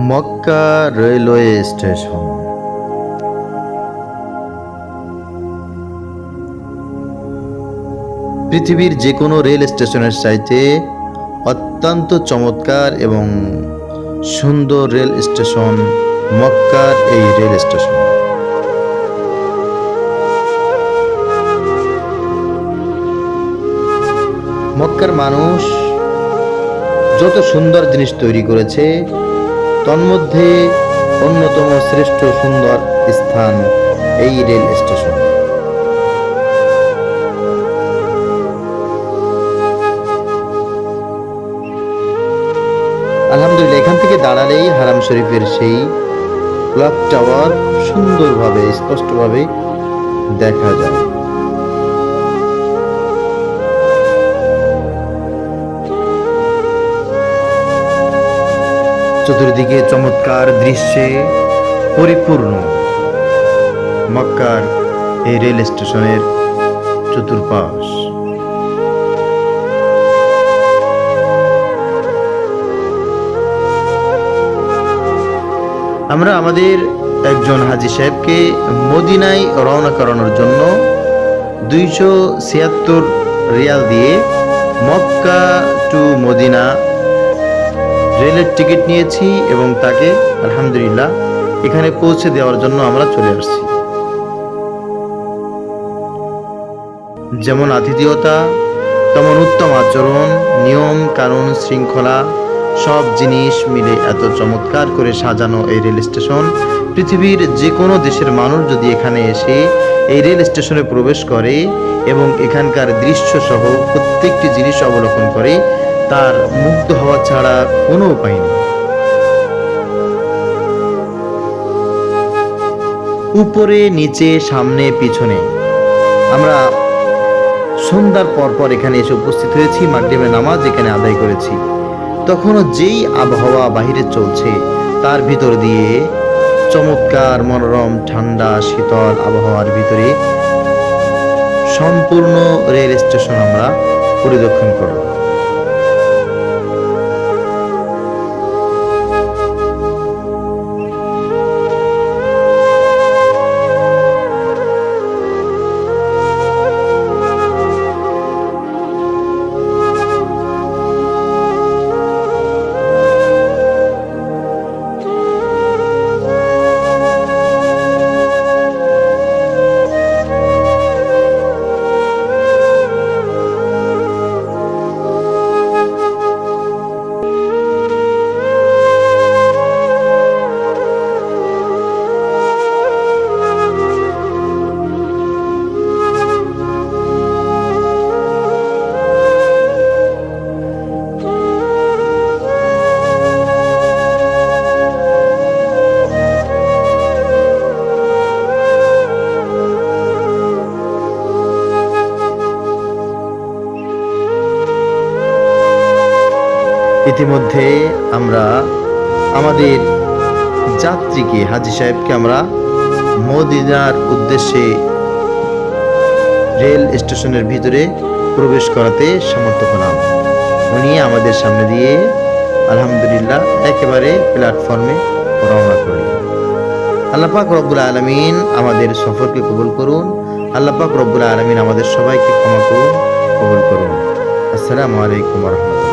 Mecca railway station. পৃথিবীর যে কোনো রেল স্টেশনের চাইতে অত্যন্ত চমৎকার এবং সুন্দর রেল স্টেশন মক্কার এই রেল স্টেশন। মক্কার মানুষ যত সুন্দর জিনিস তৈরি করেছে তন্মধ্যে অন্যতম শ্রেষ্ঠ সুন্দর স্থান এই রেল স্টেশন। আলহামদুলিল্লাহ, এখান থেকে দাঁড়ালেই হারাম শরীফের সেই ক্লক টাওয়ার সুন্দরভাবে, স্পষ্টভাবে দেখা যায়। চতুর্দিকে চমৎকার দৃশ্যে পরিপূর্ণ। মক্কার এই রেল স্টেশনের চতুর্পাশ। আমরা আমাদের একজন হাজি সাহেবকে মদিনায় রওনা করানোর জন্য দুইশো ছিয়াত্তর রিয়াল দিয়ে মক্কা টু মদিনা রেলের টিকিট নিয়েছি এবং তাকে, আলহামদুলিল্লাহ, এখানে পৌঁছে দেওয়ার জন্য আমরা চলে আসছি। যেমন আতিথেয়তা, তেমন উত্তম আচরণ, নিয়ম, কানুন, শৃঙ্খলা, সব জিনিস মিলে এত চমৎকার করে সাজানো এই রেল স্টেশন। পৃথিবীর যে কোনো দেশের মানুষ যদি এখানে এসে এই রেল স্টেশনে প্রবেশ করে এবং এখানকার দৃশ্য সহ প্রত্যেকটি জিনিস অবলোকন করে তার মুগ্ধ হওয়া ছাড়া কোনো উপায় নেই। উপরে, নিচে, সামনে, পিছনে। আমরা সন্ধ্যার পর পর এখানে এসে উপস্থিত হয়েছি, মাগরিবের নামাজ এখানে আদায় করেছি। তখনও যেই আবহাওয়া বাহিরে চলছে, তার ভিতর দিয়ে চমৎকার, মনোরম, ঠান্ডা, শীতল আবহাওয়ার ভিতরে সম্পূর্ণ রেল স্টেশন আমরা পরিদর্শন করব ইতিমধ্যে আমরা আমাদের যাত্রীকে, হাজি সাহেবকে আমরা মদিনার উদ্দেশ্যে রেল স্টেশনের ভিতরে প্রবেশ করাতে সমর্থ হলাম। উনি আমাদের সামনে দিয়ে আলহামদুলিল্লাহ একেবারে প্ল্যাটফর্মে রওনা করলেন। আল্লাহ পাক রব্বুল আলমিন আমাদের সফরকে কবুল করুন। আল্লাহ পাক রব্বুল আলমিন আমাদের সবাইকে ক্ষমা করুন, কবুল করুন। আসসালামু আলাইকুম রহমতুল্লাহ।